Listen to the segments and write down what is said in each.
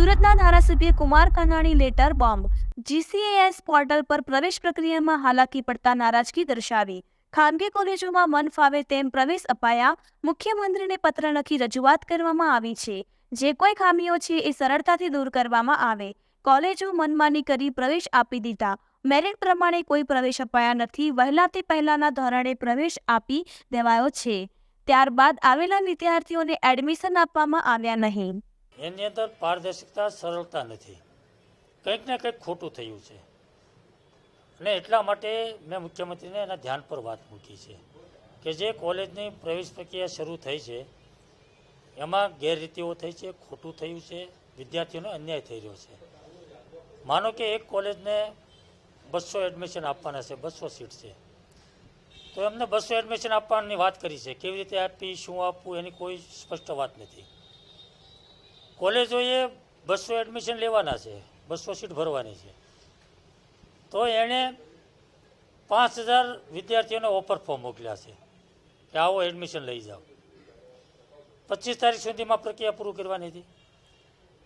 થરાદના ધારાસભ્ય Kumar Kanani letter bomb. GCAS portal પર પ્રવેશ પ્રક્રિયામાં હાલાકી પડતા નારાજગી દર્શાવી. ખાનગી કોલેજોમાં મન ફાવે તેમ પ્રવેશ અપાયા. મુખ્યમંત્રીને પત્ર લખી રજૂઆત કરવામાં આવી છે. જે કોઈ ખામીઓ છે એ સરળતાથી દૂર કરવામાં આવે. કોલેજો મનમાની કરી પ્રવેશ આપી દીધા. મેરિટ પ્રમાણે કોઈ પ્રવેશ અપાયા નથી. વહેલા તે પહેલાના ધોરણે પ્રવેશ આપી દેવાયો છે. ત્યારબાદ આવેલા વિદ્યાર્થીઓને એડમિશન આપવામાં આવ્યા નહીં. એની અંદર પારદર્શકતા સરળતા નથી. કંઈક ને કંઈક ખોટું થયું છે. અને એટલા માટે મેં મુખ્યમંત્રીને એના ધ્યાન પર વાત મૂકી છે કે જે કોલેજની પ્રવેશ પ્રક્રિયા શરૂ થઈ છે, એમાં ગેરરીતિઓ થઈ છે, ખોટું થયું છે, વિદ્યાર્થીઓનો અન્યાય થઈ રહ્યો છે. માનો કે એક કોલેજને બસો એડમિશન આપવાના છે, બસો સીટ છે. તો એમને બસો એડમિશન આપવાની વાત કરી છે. કેવી રીતે આપી, શું આપવું, એની કોઈ સ્પષ્ટ વાત નથી. કોલેજોએ બસો એડમિશન લેવાના છે, બસો સીટ ભરવાની છે. તો એણે પાંચ હજાર વિદ્યાર્થીઓને ઓફર ફોર્મ મોકલ્યા છે કે આવો એડમિશન લઈ જાઓ. પચીસ તારીખ સુધીમાં પ્રક્રિયા પૂરું કરવાની હતી.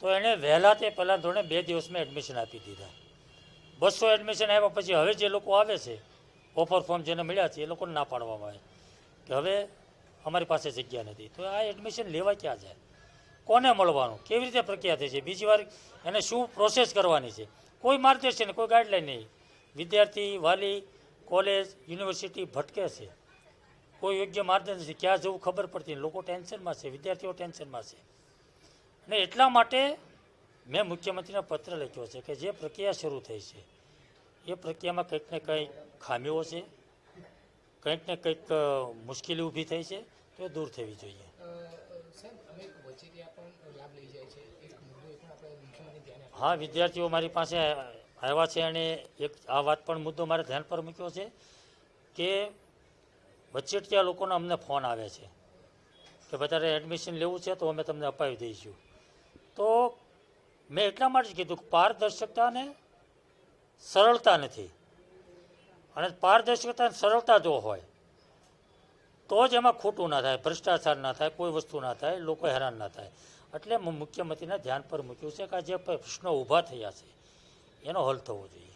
તો એણે વહેલા તે પહેલાં ધોરણે બે દિવસમાં એડમિશન આપી દીધા. બસો એડમિશન આવ્યા પછી હવે જે લોકો આવે છે ઓફર ફોર્મ જેને મળ્યા છે, એ લોકોને ના પાડવામાં આવે કે હવે અમારી પાસે જગ્યા નથી. તો આ એડમિશન લેવા ક્યાં જાય? કોને મળવાનું? કેવી રીતે પ્રક્રિયા થઈ છે? બીજી વાર એને શું પ્રોસેસ કરવાની છે? કોઈ માર્ગદર્શન કોઈ ગાઈડલાઈન નહીં. વિદ્યાર્થી, વાલી કોલેજ યુનિવર્સિટી ભટકે છે. કોઈ યોગ્ય માર્ગદર્શન નથી. ક્યાં જવું ખબર પડતી. લોકો ટેન્શનમાં છે. વિદ્યાર્થીઓ ટેન્શનમાં છે. અને એટલા માટે મેં મુખ્યમંત્રીને પત્ર લખ્યો છે કે જે પ્રક્રિયા શરૂ થઈ છે, એ પ્રક્રિયામાં કંઈક ને કંઈક ખામીઓ છે. કંઈક ને કંઈક મુશ્કેલી ઊભી થઈ છે. તો દૂર થવી જોઈએ. હા, વિદ્યાર્થીઓ મારી પાસે આવ્યા છે અને એક આ વાત પણ મુદ્દો મારે ધ્યાન પર મૂક્યો છે કે વચેટિયા લોકોના અમને ફોન આવે છે કે વધારે એડમિશન લેવું છે તો અમે તમને અપાવી દઈશું. તો મેં એટલા માટે જ કીધું કે પારદર્શકતાને સરળતા નથી. અને પારદર્શકતા સરળતા જો હોય તો જ એમાં ખોટું ના થાય, ભ્રષ્ટાચાર ના થાય, કોઈ વસ્તુ ના થાય, લોકો હેરાન ના થાય. એટલે મુખ્યમંત્રીના ધ્યાન પર મૂક્યું છે કે આ જે પ્રશ્નો ઊભા થયા છે, એનો હલ થવો જોઈએ.